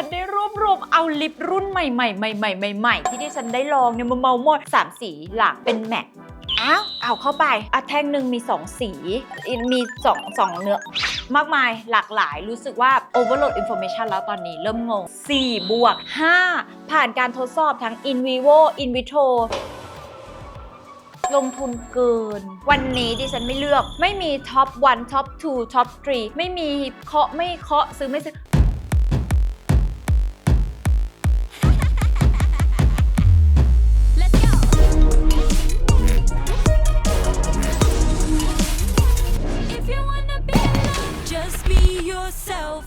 ฉันได้รวบรวมเอาลิปรุ่นใหม่ๆใหม่ๆใหม่ๆๆที่ดิฉันได้ลองเนี่ยมาเมาหมดสามสีหลักเป็นแมทอ้าวเอาเข้าไปอะแท่งหนึ่งมี 2 สีอีกมี2 2เนื้อ มากมายหลากหลายรู้สึกว่า overload information แล้วตอนนี้เริ่มงง 4 บวก 5 ผ่านการทดสอบทั้ง in vivo in vitro ลงทุนเกิน วันนี้ดิฉันไม่เลือก ไม่มีท็อป1ท็อป2ท็อป3ไม่มีเคาะไม่เคาะซื้อไม่ซื้อ yourself.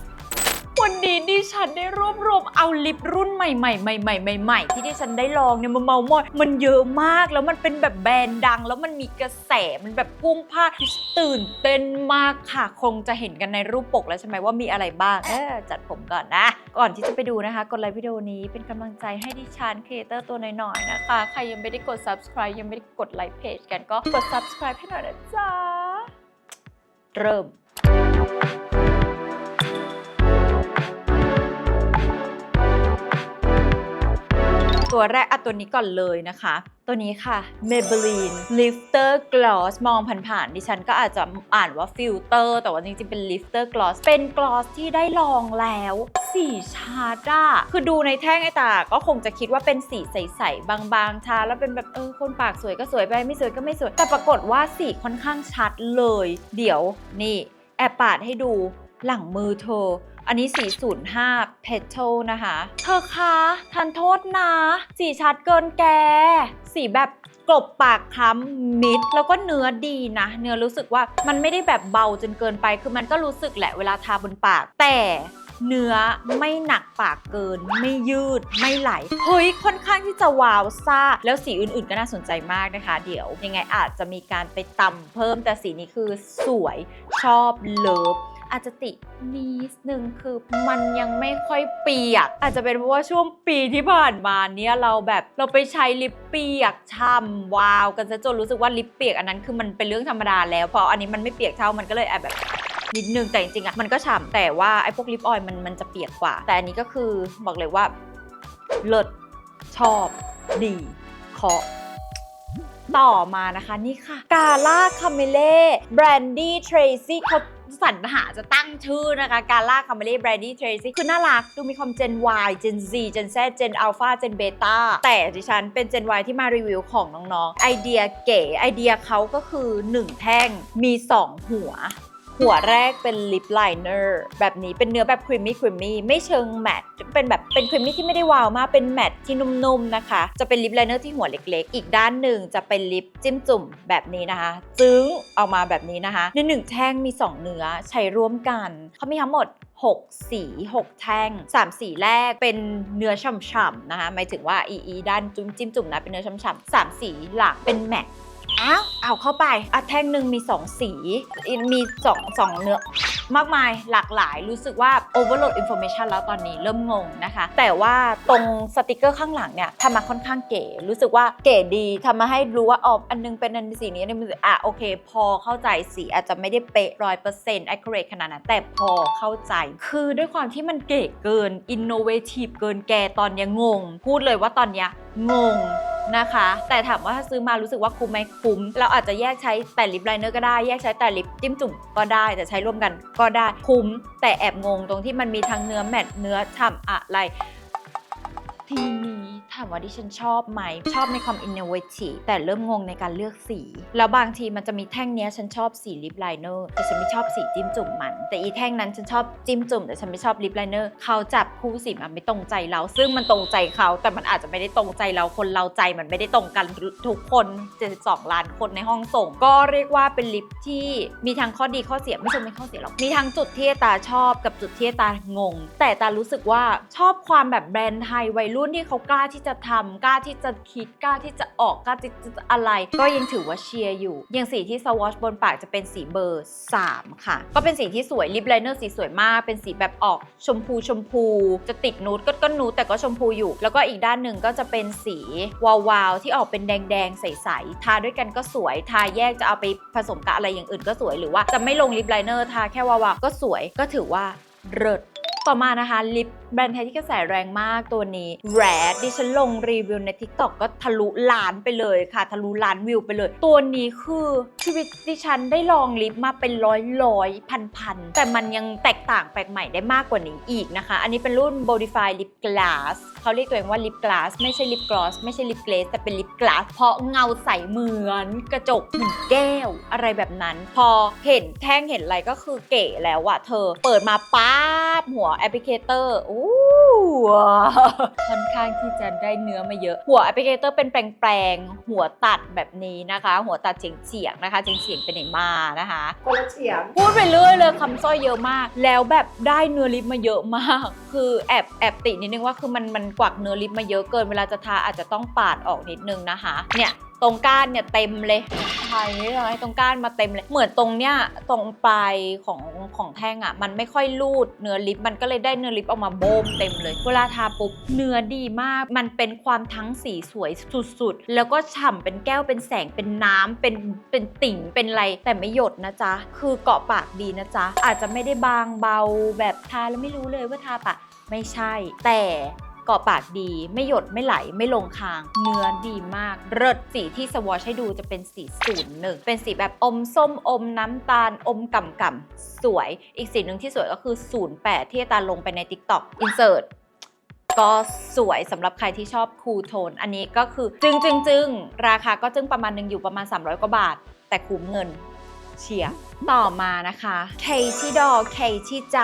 วันนี้ดิฉันได้รวบรวมเอาลิปรุ่นใหม่ๆใหม่ๆใหม่ๆที่ดิฉันได้ลองเนี่ยมาเมาหมดมันเยอะมากแล้วมันเป็นแบบแบรนด์ดัง แล้วมันมีกระแสมันแบบพุ่งพลาดตื่นเต้นมากค่ะ คงจะเห็นกันในรูปปกแล้วใช่ไหมว่ามีอะไรบ้าง เออจัดผมก่อนนะ ก่อนที่จะไปดูนะคะ กดไลค์วิดีโอนี้เป็นกำลังใจให้ดิฉันครีเอเตอร์ตัวน้อยๆนะคะ ใครยังไม่ได้กด subscribe ยังไม่ได้กดไลค์เพจกันก็กด subscribe ให้หน่อยนะจ๊ะเริ่ม ตัวแรกอะตัวนี้ก่อนเลยนะคะ ตัวนี้ค่ะ Maybelline Lifter Gloss มองผ่านๆดิฉันก็อาจจะอ่านว่าฟิลเตอร์แต่ว่าจริงๆเป็น Lifter Gloss เป็น gloss ที่ได้ลองแล้วสีชาดอะคือดูในแท่งไอตา ก็คงจะคิดว่าเป็นสีใสๆบางๆทาแล้วเป็นแบบเออคนปากสวยก็สวยไปไม่สวยก็ไม่สวย แต่ปรากฏว่าสีค่อนข้างชัดเลย เดี๋ยวนี่แอบปาดให้ดูหลังมือเธอ อันนี้สี05 Petal นะคะ เธอคะทันโทษนะ สีชัดเกินแก สีแบบกลบปากคล้ำมิด แล้วก็เนื้อดีนะ เนื้อรู้สึกว่ามันไม่ได้แบบเบาจนเกินไป คือมันก็รู้สึกแหละเวลาทาบนปาก แต่เนื้อไม่หนักปากเกิน ไม่ยืดไม่ไหล เฮ้ย ค่อนข้างที่จะวาวซ่า แล้วสีอื่นๆก็น่าสนใจมากนะคะ เดี๋ยวยังไงอาจจะมีการไปตำเพิ่มแต่สีนี้คือสวยชอบเลิฟ อาจจะตินิดนึงคือมันยังไม่ค่อยเปียก อาจจะเป็นเพราะว่าช่วงปีที่ผ่านมาเนี้ยเราแบบเราไปใช้ลิปเปียกช่ำวาวกันซะจนรู้สึกว่าลิปเปียกอันนั้นคือมันเป็นเรื่องธรรมดาแล้วพออันนี้มันไม่เปียกเท่ามันก็เลยแอบแบบนิดนึงแต่จริงๆอะมันก็ฉ่ำแต่ว่าไอ้พวกลิปออยล์มันมันจะเปียกกว่า แต่อันนี้ก็คือบอกเลยว่าเลิศชอบดีเคาะต่อมานะคะนี่ค่ะ กาล่าคาเมเล่แบรนดี้เทรซี่เขา สรรหาจะตั้งชื่อนะคะกาล่าคาเมเล่แบรนดี้เทรซี่คือน่ารัก ดูมีความเจน Y Gen Z Gen Z Gen Alpha Gen Beta แต่ดิฉันเป็นเจน Y ที่มารีวิวของน้องๆ ไอเดียเก๋ไอเดียเขาก็คือ 1 แท่งมี 2 หัว หัวแรกเป็นลิปไลเนอร์แบบนี้เป็นเนื้อแบบครีมมี่ครีมมี่ไม่เชิงแมตต์เป็นแบบเป็นครีมมี่ที่ไม่ได้วาวมากเป็นแมตต์ที่นุ่มๆนะคะ จะเป็นลิปไลเนอร์ที่หัวเล็กๆ อีกด้านหนึ่งจะเป็นลิปจิ้มจุ่มแบบนี้นะคะ จึ้งออกมาแบบนี้นะคะในหนึ่งแท่งมี 2 เนื้อใช้ร่วมกันเขามีทั้งหมด6 สี 6 แท่ง 3 สีแรกเป็นเนื้อฉ่ำๆนะคะหมายถึงว่าอีอีด้านจุ้มจิ้มจุ่มนะเป็นเนื้อฉ่ำๆสามสีหลักเป็นแมตต์ อ้าวเอาเข้าไปอะแท่งหนึ่งมี 2 สีอีกมี2 2เนื้อมากมายหลากหลายรู้สึกว่า overload information แล้วตอนนี้เริ่มงงนะคะ แต่ว่าตรงสติกเกอร์ข้างหลังเนี่ยทำมาค่อนข้างเก๋ รู้สึกว่าเก๋ดีทำมาให้รู้ว่าอ๋ออันนึงเป็นอันสีนี้อันนึงอะโอเค พอเข้าใจสีอาจจะไม่ได้เป๊ะร้อยเปอร์เซ็นต์ accurate ขนาดนั้นแต่พอเข้าใจ คือด้วยความที่มันเก๋เกิน innovative เกินแกตอนนี้งง พูดเลยว่าตอนนี้งง นะคะ แต่ถามว่าถ้าซื้อมารู้สึกว่าคุ้มไหมคุ้ม เราอาจจะแยกใช้แต่ลิปไลเนอร์ก็ได้แยกใช้แต่ลิปจิ้มจุ่มก็ได้ แต่ใช้ร่วมกันก็ได้คุ้ม แต่แอบงงตรงที่มันมีทั้งเนื้อแมตเนื้อฉ่ำอะไรทีนี้ามว่าดิฉันชอบไหม ชอบในความ innovative แต่เริ่มงงในการเลือกสี แล้วบางทีมันจะมีแท่งเนี้ยฉันชอบสีลิปไลเนอร์แต่ฉันไม่ชอบสีจิ้มจุ่มมัน แต่อีแท่งนั้นฉันชอบจิ้มจุ่มแต่ฉันไม่ชอบลิปไลเนอร์เขาจับคู่สีมันไม่ตรงใจเรา ซึ่งมันตรงใจเขา แต่มันอาจจะไม่ได้ตรงใจเราคนเราใจมันไม่ได้ตรงกันทุกคน 72 ล้านคนในห้องส่ง ก็เรียกว่าเป็นลิปที่มีทั้งข้อดีข้อเสียไม่ใช่ไม่ข้อเสียหรอกมีทั้งจุดที่ตาชอบกับจุดที่ตางง แต่ตารู้สึกว่าชอบความแบบแบรนด์ไทยวัยรุ่นที่เขากล้าที่จะทำกล้าที่จะคิดกล้าที่จะออกกล้าที่จะอะไร ก็ยังถือว่าเชียร์อยู่ อย่างสีที่สวอชบนปากจะเป็นสีเบอร์ 3 ค่ะ ก็เป็นสีที่สวยลิปไลเนอร์สีสวยมาก เป็นสีแบบออกชมพูชมพู จะติดนูดก็ก็นูดแต่ก็ชมพูอยู่ แล้วก็อีกด้านหนึ่งก็จะเป็นสีวาวๆที่ออกเป็นแดงๆใสๆทาด้วยกันก็สวย ทาแยกจะเอาไปผสมกับอะไรอย่างอื่นก็สวยหรือว่าจะไม่ลงลิปไลเนอร์ทาแค่วาวๆก็สวยก็ถือว่าเลิศต่อมานะคะลิป แบรนด์ไทยที่กระแสแรงมากตัวนี้ r a d ดิฉันลงรีวิวใน TikTok ก็ทะลุล้านไปเลยค่ะ ทะลุล้านวิวไปเลย ตัวนี้คือชีวิตดิฉันได้ลองลิปมาเป็นร้อยร้อยพันพันแต่มันยังแตกต่างแปลกใหม่ได้มากกว่านี้อีกนะคะ อันนี้เป็นรุ่น Bodify Lip Glass เขาเรียกตัวเองว่า Lip Glass ไม่ใช่ Lip Gloss ไม่ใช่ Lip Glaze แต่เป็น Lip Glass เพราะเงาใสเหมือนกระจกเหมือนแก้ว อะไรแบบนั้น พอเห็นแท่งเห็นอะไรก็คือเก๋แล้วอะเธอ เปิดมาป๊าบหัวแอปพลิเคเตอร์อู้ค่อนข้างที่จะได้เนื้อมาเยอะ หัวแอปพลิเคเตอร์เป็นแปลงๆ หัวตัดแบบนี้นะคะ หัวตัดเฉียงๆนะคะเฉียงๆเป็นไหนมานะคะคนละเฉียงพูดไปเรื่อยเลยคำสร้อยเยอะมาก แล้วแบบได้เนื้อลิปมาเยอะมาก คือแอบแอบตินิดนึงว่าคือมันมันกวักเนื้อลิปมาเยอะเกินเวลาจะทาอาจจะต้องปาดออกนิดนึงนะคะ เนี่ย ตรงก้านเนี่ยเต็มเลยไทยนี่เลยตรงก้านมาเต็มเลย เหมือนตรงเนี้ยตรงปลายของของแท่งอะ มันไม่ค่อยรูดเนื้อลิปมันก็เลยได้เนื้อลิปออกมาโบมเต็มเลย เวลาทาปุ๊บเนื้อดีมาก มันเป็นความทั้งสีสวยสุดๆ แล้วก็ฉ่ำเป็นแก้วเป็นแสงเป็นน้ำเป็นเป็นติ่งเป็นอะไรแต่ไม่หยดนะจ๊ะ คือเกาะปากดีนะจ๊ะ อาจจะไม่ได้บางเบาแบบทาแล้วไม่รู้เลยว่าทาปะไม่ใช่แต่ เกาะปากดี ไม่หยดไม่ไหลไม่ลงคาง เนื้อดีมากเลิศสีที่สวอชให้ดูจะเป็นสีศูนย์หนึ่งเป็นสีแบบอมส้มอมน้ำตาลอมก่ำก่ำสวย อีกสีหนึ่งที่สวยก็คือ 08 ที่อาตาลงไปใน TikTok Insert ก็สวยสำหรับใครที่ชอบคูลโทน อันนี้ก็คือจึงจึงจึงราคาก็จึงประมาณหนึ่งอยู่ประมาณ 300 กว่าบาท แต่คุ้มเงิน เชียร์ต่อมานะคะ เคที่ดอเคที่ใจ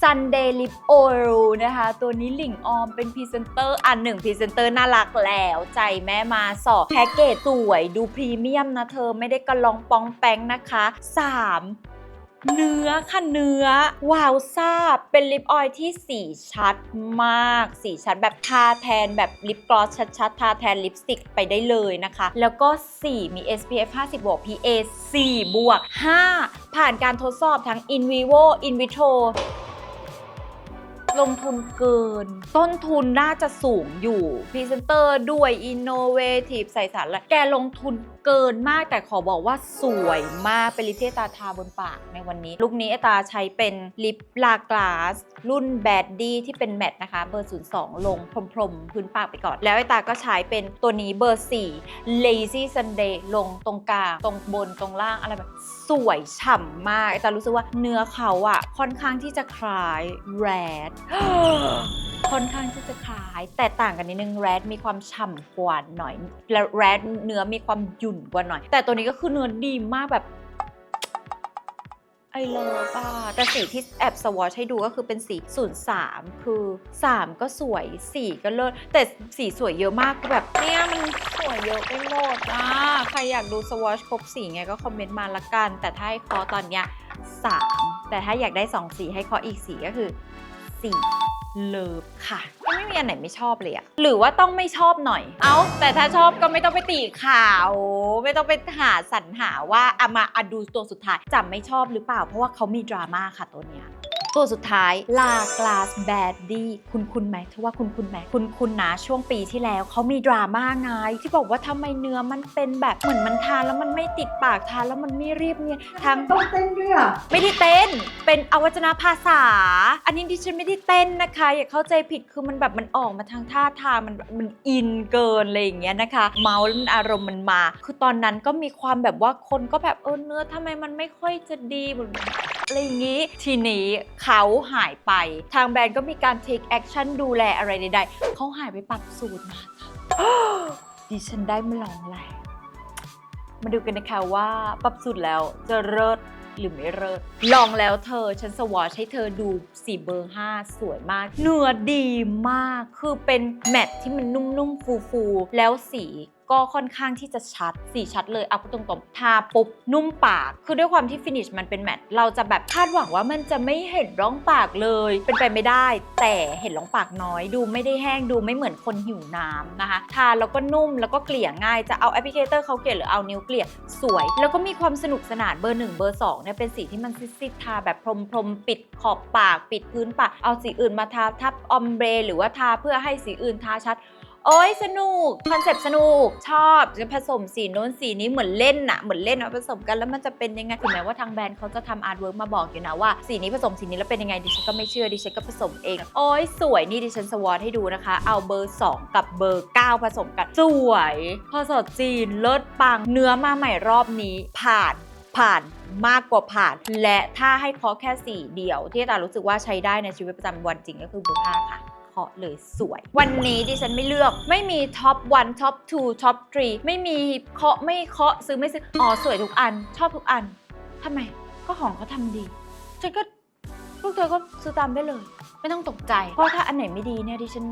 Sunday Lip Oil นะคะ ตัวนี้หลิงออมเป็นพรีเซนเตอร์ อันหนึ่งพรีเซนเตอร์น่ารักแล้วใจแม่มาสอบแพ็กเกจสวยดูพรีเมียมนะเธอไม่ได้กระลองปองแป้งนะคะ 3 เนื้อค่ะเนื้อ วาวซาบเป็นลิปออยล์ที่สีชัดมาก สีชัดแบบทาแทนแบบลิปกลอสชัดๆ ทาแทนลิปสติกไปได้เลยนะคะ แล้วก็4มี SPF 50บวก PA 4บวก 5 ผ่านการทดสอบทั้ง in vivo in vitro ลงทุนเกิน ต้นทุนน่าจะสูงอยู่พรีเซนเตอร์ด้วย Innovative ใส่สารละแกลงทุน เกินมากแต่ขอบอกว่าสวยมากเป็นลิปที่ตาทาบนปากในวันนี้ลูกนี้ไอตาใช้เป็นลิปลากลาส รุ่นแบดดี้ที่เป็นแมตต์นะคะ เบอร์ 02 ลงพรมๆ พื้นปากไปก่อน แล้วไอตาก็ใช้เป็นตัวนี้เบอร์ 4 Lazy Sunday ลงตรงกลาง ตรงบนตรงล่างอะไรแบบสวยฉ่ำมากไอตารู้สึกว่าเนื้อเขาอะค่อนข้างที่จะคล้ายแรด ค่อนข้างที่จะคล้าย แต่ต่างกันนิดนึงแรดมีความฉ่ำกว่าหน่อยและแรดเนื้อมีความหยุ่นกว่าหน่อย แต่ตัวนี้ก็คือเนื้อดีมากแบบไอเลิฟอะแต่สีที่แอบสวอชให้ดูก็คือเป็นสี03คือ 3 ก็สวย4ก็เลิศแต่สีสวยเยอะมากแบบเนี่ยมันสวยเยอะไปหมดอะใครอยากดูสวอชครบสีไงก็คอมเมนต์มาละกัน แต่ถ้าให้คอตอนเนี้ย3แต่ถ้าอยากได้ 2 สีให้คออีกสีก็คือ 4 เลิฟค่ะก็ไม่มีอันไหนไม่ชอบเลยอะหรือว่าต้องไม่ชอบหน่อย เอาแต่ถ้าชอบก็ไม่ต้องไปตีข่าว ไม่ต้องไปหาสรรหาว่าอามาอดูตัวสุดท้ายจะไม่ชอบหรือเปล่า เพราะว่าเขามีดราม่าค่ะตัวเนี้ย ตัวสุดท้ายลากลาสแบดดี้คุณคุณไหมถือว่าคุณคุณไหมคุณคุณนะช่วงปีที่แล้วเขามีดราม่าไงที่บอกว่าทำไมเนื้อมันเป็นแบบเหมือนมันทานแล้วมันไม่ติดปากทานแล้วมันไม่เรียบเนี่ยทางต้องเต้นด้วยอะไม่ได้เต้น เป็นอวัจนภาษา อันนี้ดิฉันไม่ได้เต้นนะคะ อย่าเข้าใจผิดคือมันแบบมันออกมาทางท่าทางมันมันอินเกินอะไรอย่างเงี้ยนะคะ เมาส์แล้วมันอารมณ์มันมา คือตอนนั้นก็มีความแบบว่าคนก็แบบเออเนื้อทำไมมันไม่ค่อยจะดีเหมือน อะไรอย่างงี้ ทีนี้เขาหายไป ทางแบรนด์ก็มีการ take action ดูแลอะไรใดๆ เขาหายไปปรับสูตรมาดิฉันได้มาลองแล้วมาดูกันนะคะว่าปรับสูตรแล้วจะเลิศหรือไม่เลิศลองแล้วเธอ ฉันสวอชให้เธอดูสีเบอร์ 5 สวยมาก เนื้อดีมาก คือเป็นแมตที่มันนุ่มๆ ฟูๆ แล้วสี ก็ค่อนข้างที่จะชัดสีชัดเลยเอาพูดตรงๆทาปุ๊บนุ่มปาก คือด้วยความที่ฟินิชมันเป็นแมตต์เราจะแบบคาดหวังว่ามันจะไม่เห็นร่องปากเลย เป็นไปไม่ได้ แต่เห็นร่องปากน้อย ดูไม่ได้แห้งดูไม่เหมือนคนหิวน้ำนะคะ ทาแล้วก็นุ่มแล้วก็เกลี่ยง่ายจะเอาแอปพลิเคเตอร์เขาเกลี่ยหรือเอานิ้วเกลี่ยสวย แล้วก็มีความสนุกสนานเบอร์1เบอร์2เนี่ยเป็นสีที่มันซิดๆทาแบบพรมๆปิดขอบปาก ปิดพื้นปากเอาสีอื่นมาทาทับออมเบรหรือว่าทาเพื่อให้สีอื่นทาชัด โอ้ยสนุกคอนเซปต์สนุก ชอบจะผสมสีโน้นสีนี้เหมือนเล่นอะเหมือนเล่นเอาผสมกันแล้วมันจะเป็นยังไงถึงแม้ว่าทางแบรนด์เขาจะทำอาร์ตเวิร์กมาบอกอยู่นะว่าสีนี้ผสมสีนี้แล้วเป็นยังไงดิฉันก็ไม่เชื่อดิฉันก็ผสมเอง โอ้ยสวยนี่ดิฉันสวอตให้ดูนะคะ เอาเบอร์ 2 กับเบอร์ 9 ผสมกันสวยพอสดจีนเลิศปังเนื้อมาใหม่รอบนี้ผ่านผ่านมากกว่าผ่าน และถ้าให้เคาะแค่สีเดียว ที่ตารู้สึกว่าใช้ได้ในชีวิตประจำวันจริงก็คือเบอร์ห้าค่ะ พาะเลยสวย วันนี้ดิฉันไม่เลือกไม่มีท็อป1ท็อป2ท็อป3ไม่มีเคาะไม่เคาะซื้อไม่ซื้ออ๋อสวยทุกอัน ชอบทุกอันทำไมก็ของเขาทำดีฉันก็พวกเธอก็ซื้อตามได้เลย ไม่ต้องตกใจ เพราะถ้าอันไหนไม่ดีเนี่ยดิฉัน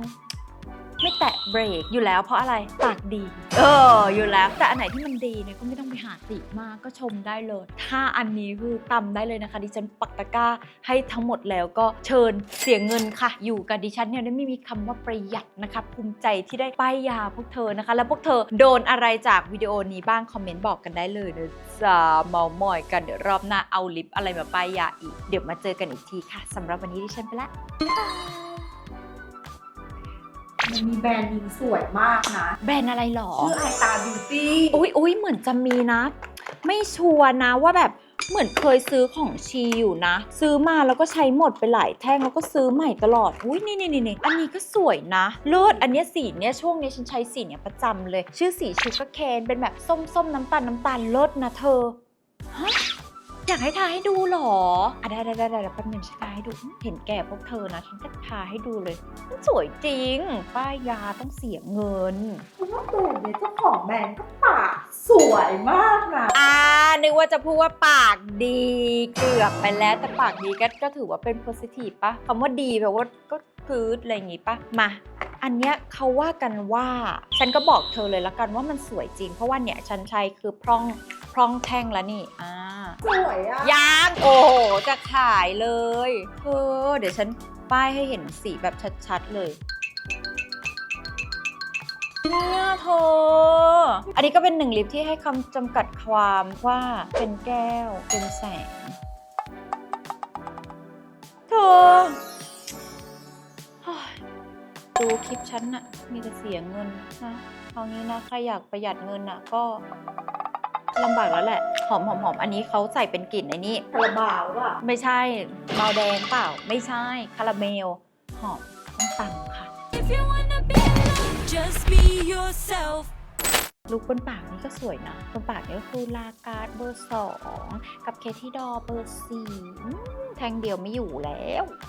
ไม่แตะเบรกอยู่แล้วเพราะอะไรปากดี เอออยู่แล้ว แต่อันไหนที่มันดีเนี่ยก็ไม่ต้องไปหาติมากก็ชมได้เลย ถ้าอันนี้คือตำได้เลยนะคะ ดิฉันปักตะกร้าให้ทั้งหมดแล้วก็เชิญเสียเงินค่ะ อยู่กับดิฉันเนี่ยไม่มีคำว่าประหยัดนะคะภูมิใจที่ได้ป้ายยาพวกเธอนะคะ แล้วพวกเธอโดนอะไรจากวิดีโอนี้บ้างคอมเมนต์บอกกันได้เลยนะจ๊ะเมามอยกันเดี๋ยวรอบหน้าเอาลิปอะไรมาป้ายยาอีก เดี๋ยวมาเจอกันอีกทีค่ะสำหรับวันนี้ดิฉันไปละ มันมีแบรนด์หญิงสวยมากนะแบรนด์อะไรหรอ ชื่อไอตาบิวตี้อุ้ยอุ้ยเหมือนจะมีนะ ไม่ชัวร์นะว่าแบบเหมือนเคยซื้อของชีอยู่นะ ซื้อมาแล้วก็ใช้หมดไปหลายแท่งแล้วก็ซื้อใหม่ตลอด อุ้ยนี่นี่นี่นี่อันนี้ก็สวยนะเลิศอันเนี้ยสีเนี้ยช่วงเนี้ยฉันใช้สีเนี้ยประจำเลย ชื่อสีชูกเคนเป็นแบบส้มส้มน้ำตาลน้ำตาลเลิศนะเธอฮะ อยากให้ทาให้ดูเหรออะได้ได้ได้ได้แป๊บนึงฉันทาให้ดูอืมเห็นแก่พวกเธอนะ ฉันก็ทาให้ดูเลยมันสวยจริง ป้ายยาต้องเสียเงินเพราะว่าแบรนด์เนี่ยเจ้าของแบรนด์ก็ปากสวยมากนะอ่า นึกว่าจะพูดว่าปากดี เกือบไปแล้วแต่ปากดีก็ก็ถือว่าเป็น positive ปะคำว่าดีแปลว่าก็ คืออะไรอย่างงี้ปะมา อันเนี้ยเขาว่ากันว่า ฉันก็บอกเธอเลยละกันว่ามันสวยจริง เพราะว่าเนี่ยฉันใช้คือพร่องพร่องแท่งแล้วนี่อ่าสวยอะยางโอ้โหจะขายเลยเธอเดี๋ยวฉันป้ายให้เห็นสีแบบชัดๆเลยเนี่ยเธอ อันนี้ก็เป็นหนึ่งลิปที่ให้คำจำกัดความว่าเป็นแก้ว เป็นแสง เธอเฮ้ย ดูคลิปฉันน่ะ มีแต่เสียเงินนะเอางี้นะ ใครอยากประหยัดเงินน่ะ ก็ลำบากแล้วแหละ หอมหอมหอมอันนี้เขาใส่เป็นกลิ่นไอ้นี่คาราบาวอะไม่ใช่เมาแดงเปล่า ไม่ใช่ คาราเมล หอมต้องตังค่ะ If you wanna be alone, just be yourself. ลูกบนปากนี่ก็สวยนะ บนปากนี่ก็คือลาการ์ดเบอร์สองกับเคที่ดอเบอร์สี่อืมแทงเดียวไม่อยู่แล้ว